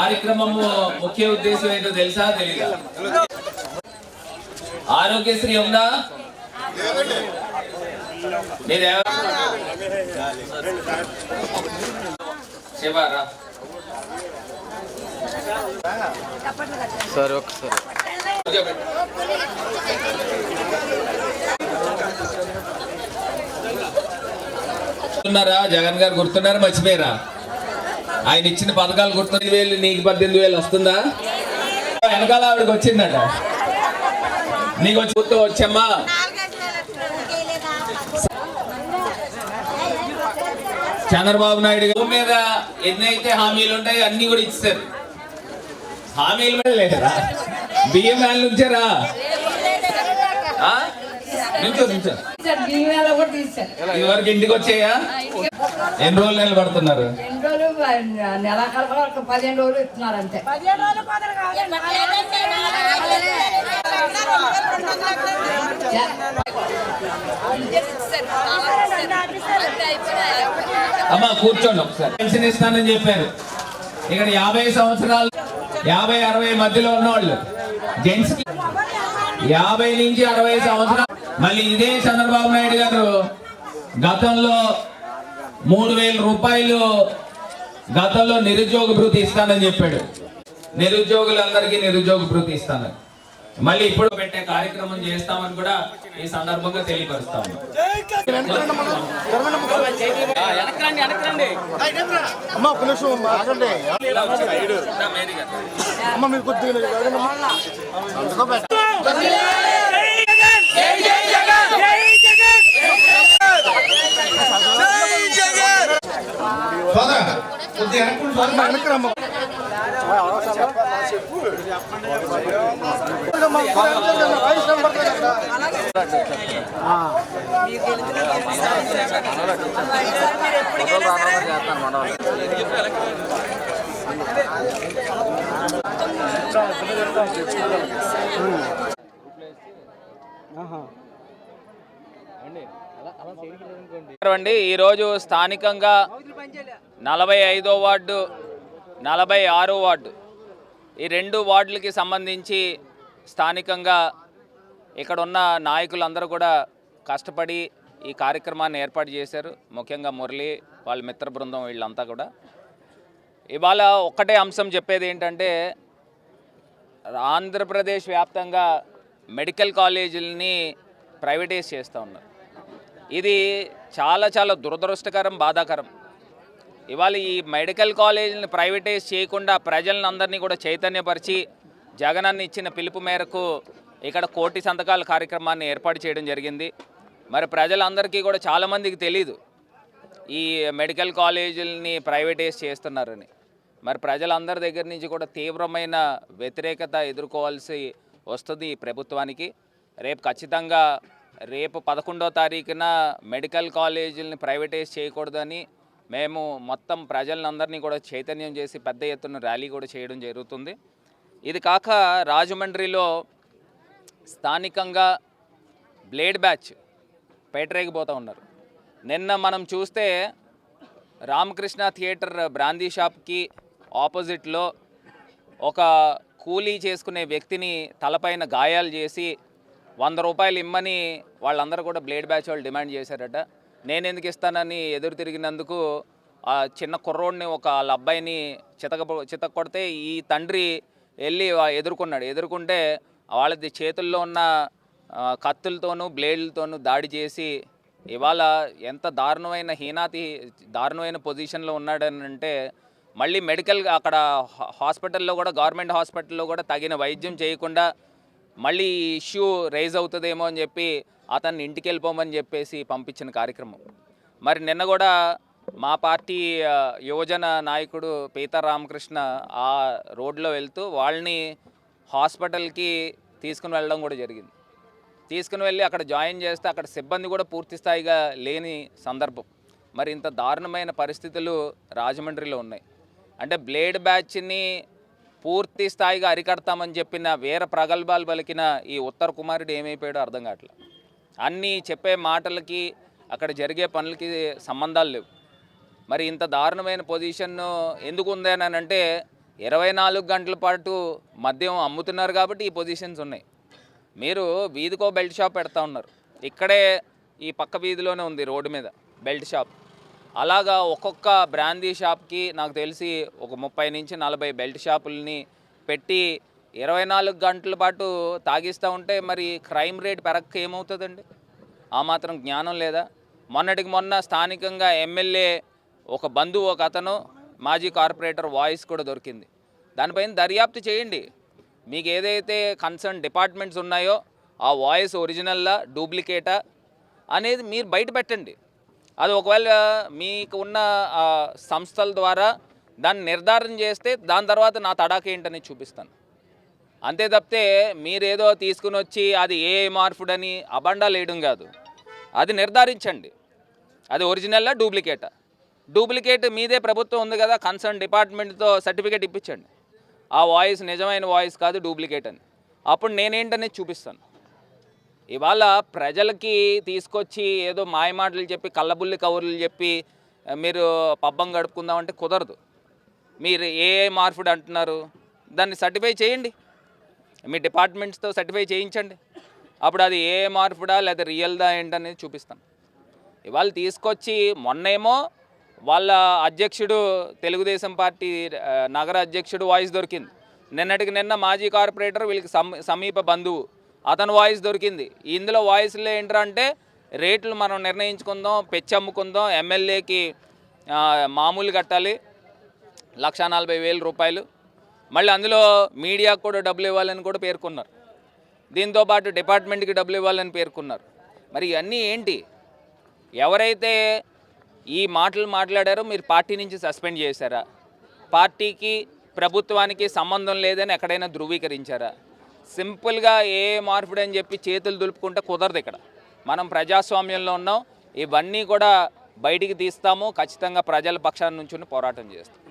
ఈ కార్యక్రమము ముఖ్య ఉద్దేశం ఏంటో తెలుసా? తెలీదా? ఆరోగ్యశ్రీ ఉందా? శివారా సరే ఒకసారి జగన్ గారు గుర్తున్నారా? మర్చిపోయారా? ఆయన ఇచ్చిన పథకాలు గుర్తొమ్మిది వేలు నీకు పద్దెనిమిది వేలు వస్తుందా? వెనకాల ఆవిడకి వచ్చిందట. నీకు వచ్చి గుర్తు వచ్చమ్మా. చంద్రబాబు నాయుడు గారు మీద ఎన్నైతే హామీలు ఉంటాయో అన్ని కూడా ఇచ్చారు హామీలు మీద లేరా బియ్యం వ్యాన్లు ఉంచారా తీశారు ఇదివరకు ఇంటికి వచ్చాయా? ఎన్ని రోజులు నిలబడుతున్నారు? కూడా ఒక పదిహేను రోజులు ఇస్తున్నారు అంతే. అమ్మా కూర్చోండి ఒకసారి. పెన్షన్ ఇస్తానని చెప్పారు. ఇక్కడ యాభై సంవత్సరాలు యాభై అరవై మధ్యలో ఉన్నవాళ్ళు. జెంట్స్ యాభై నుంచి అరవై సంవత్సరాలు మళ్ళీ ఇదే చంద్రబాబు నాయుడు గారు గతంలో మూడు వేల రూపాయలు గతంలో నిరుద్యోగ భృతి ఇస్తానని చెప్పాడు నిరుద్యోగులందరికీ నిరుద్యోగ భృతి ఇస్తానని మళ్ళీ ఇప్పుడు పెట్టే కార్యక్రమం చేస్తామని కూడా ఈ సందర్భంగా తెలియపరుస్తాము అమ్మ మీరు కొద్దిగా జరగండమ్మా. అందుకో పెట్ట. అమ్మ, వెనక్కి రమ్మ. అమ్మ, వాయిస్ కనబడతలేదు కదా. అండి ఈరోజు స్థానికంగా నలభై ఐదో వార్డు నలభై ఆరో వార్డు ఈ రెండు వార్డులకి సంబంధించి స్థానికంగా ఇక్కడ ఉన్న నాయకులందరూ కూడా కష్టపడి ఈ కార్యక్రమాన్ని ఏర్పాటు చేశారు. ముఖ్యంగా మురళి వాళ్ళ మిత్ర బృందం వీళ్ళంతా కూడా. ఇవాళ ఒక్కటే అంశం చెప్పేది ఏంటంటే ఆంధ్రప్రదేశ్ వ్యాప్తంగా మెడికల్ కాలేజీలని ప్రైవేటైజ్ చేస్తూ ఉన్నారు. ఇది చాలా చాలా దురదృష్టకరం బాధాకరం. ఇవాళ ఈ మెడికల్ కాలేజీని ప్రైవేటైజ్ చేయకుండా ప్రజలను అందరినీ కూడా చైతన్యపరిచి జగనన్న ఇచ్చిన పిలుపు మేరకు ఇక్కడ కోటి సంతకాల కార్యక్రమాన్ని ఏర్పాటు చేయడం జరిగింది. మరి ప్రజలందరికీ కూడా చాలామందికి తెలీదు ఈ మెడికల్ కాలేజీలని ప్రైవేటైజ్ చేస్తున్నారని. మరి ప్రజలందరి దగ్గర నుంచి కూడా తీవ్రమైన వ్యతిరేకత ఎదుర్కోవాల్సి వస్తుంది ఈ ప్రభుత్వానికి. రేపు ఖచ్చితంగా రేపు పదకొండో తారీఖున మెడికల్ కాలేజీలని ప్రైవేటైజ్ చేయకూడదని మేము మొత్తం ప్రజలందరినీ కూడా చైతన్యం చేసి పెద్ద ఎత్తున ర్యాలీ కూడా చేయడం జరుగుతుంది. ఇది కాక రాజమండ్రిలో స్థానికంగా బ్లేడ్ బ్యాచ్ పేటరేగిపోతూ ఉన్నారు. నిన్న మనం చూస్తే రామకృష్ణ థియేటర్ బ్రాందీ షాప్కి ఆపోజిట్లో ఒక కూలీ చేసుకునే వ్యక్తిని తలపైన గాయాలు చేసి వంద రూపాయలు ఇమ్మని వాళ్ళందరూ కూడా బ్లేడ్ బ్యాచ్ వాళ్ళు డిమాండ్ చేశారట. నేను ఎందుకు ఇస్తానని ఎదురు తిరిగినందుకు ఆ చిన్న కుర్రోడిని ఒక వాళ్ళ అబ్బాయిని చితక చితక కొడితే ఈ తండ్రి వెళ్ళి ఎదుర్కొన్నాడు. ఎదుర్కొంటే వాళ్ళది చేతుల్లో ఉన్న కత్తులతోనూ బ్లేడ్లతోనూ దాడి చేసి ఇవాళ ఎంత దారుణమైన హీనాతి దారుణమైన పొజిషన్లో ఉన్నాడని అంటే మళ్ళీ మెడికల్ అక్కడ హాస్పిటల్లో కూడా గవర్నమెంట్ హాస్పిటల్లో కూడా తగిన వైద్యం చేయకుండా మళ్ళీ ఈ ఇష్యూ రైజ్ అవుతుందేమో అని చెప్పి అతన్ని ఇంటికి వెళ్ళిపోమని చెప్పేసి పంపించిన కార్యక్రమం. మరి నిన్న కూడా మా పార్టీ యువజన నాయకుడు పీతర్ రామకృష్ణ ఆ రోడ్లో వెళ్తూ వాళ్ళని హాస్పిటల్కి తీసుకుని వెళ్ళడం కూడా జరిగింది. తీసుకుని వెళ్ళి అక్కడ జాయిన్ చేస్తే అక్కడ సిబ్బంది కూడా పూర్తి స్థాయిగా లేని సందర్భం. మరి ఇంత దారుణమైన పరిస్థితులు రాజమండ్రిలో ఉన్నాయి. అంటే బ్లేడ్ బ్యాచ్ని పూర్తి స్థాయిగా అరికడతామని చెప్పిన వేర ప్రగల్భాలు పలికిన ఈ ఉత్తర కుమారుడు ఏమైపోయాడో అర్థం కావట్లేదు అన్నీ చెప్పే మాటలకి అక్కడ జరిగే పనులకి సంబంధాలు లేవు. మరి ఇంత దారుణమైన పొజిషన్ ఎందుకు ఉంది అని అంటే ఇరవై నాలుగు గంటల పాటు మద్యం అమ్ముతున్నారు కాబట్టి ఈ పొజిషన్స్ ఉన్నాయి. మీరు వీధికో బెల్ట్ షాప్ పెడతా ఉన్నారు. ఇక్కడే ఈ పక్క వీధిలోనే ఉంది రోడ్డు మీద బెల్ట్ షాప్. అలాగా ఒక్కొక్క బ్రాందీ షాప్కి నాకు తెలిసి ఒక ముప్పై నుంచి నలభై బెల్ట్ షాపుల్ని పెట్టి ఇరవై నాలుగు గంటల పాటు తాగిస్తూ ఉంటే మరి క్రైమ్ రేట్ పెరక్క ఏమవుతుందండి? ఆ మాత్రం జ్ఞానం లేదా? మొన్నటికి మొన్న స్థానికంగా ఎమ్మెల్యే ఒక బంధువు ఒక అతను మాజీ కార్పొరేటర్ వాయిస్ కూడా దొరికింది. దానిపైన దర్యాప్తు చేయండి. మీకు ఏదైతే కన్సర్న్ డిపార్ట్మెంట్స్ ఉన్నాయో ఆ వాయిస్ ఒరిజినల్లా డూప్లికేటా అనేది మీరు బయట పెట్టండి. అది ఒకవేళ మీకు ఉన్న సంస్థల ద్వారా దాన్ని నిర్ధారణ చేస్తే దాని తర్వాత నా తడాక ఏంటని చూపిస్తాను. అంతే తప్పితే మీరేదో తీసుకుని వచ్చి అది ఏ మార్పుడు అని అబండాలు వేయడం కాదు. అది నిర్ధారించండి. అది ఒరిజినల్లా డూప్లికేటా. డూప్లికేట్ మీదే ప్రభుత్వం ఉంది కదా కన్సర్న్ డిపార్ట్మెంట్తో సర్టిఫికేట్ ఇప్పించండి. ఆ వాయిస్ నిజమైన వాయిస్ కాదు డూప్లికేట్ అని. అప్పుడు నేనేంటనేది చూపిస్తాను. ఇవాళ ప్రజలకి తీసుకొచ్చి ఏదో మాయమాటలు చెప్పి కళ్ళబుల్లి కవర్లు చెప్పి మీరు పబ్బం గడుపుకుందామంటే కుదరదు. మీరు ఏ మార్పుడు అంటున్నారు? దాన్ని సర్టిఫై చేయండి. మీ డిపార్ట్మెంట్స్తో సర్టిఫై చేయించండి. అప్పుడు అది ఏ మార్పుడా లేదా రియల్దా ఏంటనేది చూపిస్తాను. ఇవాళ తీసుకొచ్చి మొన్నేమో వాళ్ళ అధ్యక్షుడు తెలుగుదేశం పార్టీ నగర అధ్యక్షుడు వాయిస్ దొరికింది. నిన్నటికి నిన్న మాజీ కార్పొరేటర్ వీళ్ళకి సమీప బంధువు. అతని వాయిస్ దొరికింది. ఇందులో వాయిస్లో ఏంటంటే రేట్లు మనం నిర్ణయించుకుందాం పెచ్చి అమ్ముకుందాం ఎమ్మెల్యేకి మామూలు కట్టాలి లక్ష నలభై వేల రూపాయలు. మళ్ళీ అందులో మీడియాకు కూడా డబ్బులు ఇవ్వాలని కూడా పేర్కొన్నారు. దీంతో పాటు డిపార్ట్మెంట్కి డబ్బులు ఇవ్వాలని పేర్కొన్నారు. మరి ఇవన్నీ ఏంటి? ఎవరైతే ఈ మాటలు మాట్లాడారో మీరు పార్టీ నుంచి సస్పెండ్ చేశారా? పార్టీకి ప్రభుత్వానికి సంబంధం లేదని ఎక్కడైనా ధృవీకరించారా? సింపుల్గా ఏ మార్పుడు అని చెప్పి చేతులు దులుపుకుంటే కుదరదు ఇక్కడ. మనం ప్రజాస్వామ్యంలో ఉన్నాం. ఇవన్నీ కూడా బయటికి తీస్తాము. ఖచ్చితంగా ప్రజల పక్షాన్ని నుంచి పోరాటం చేస్తాం.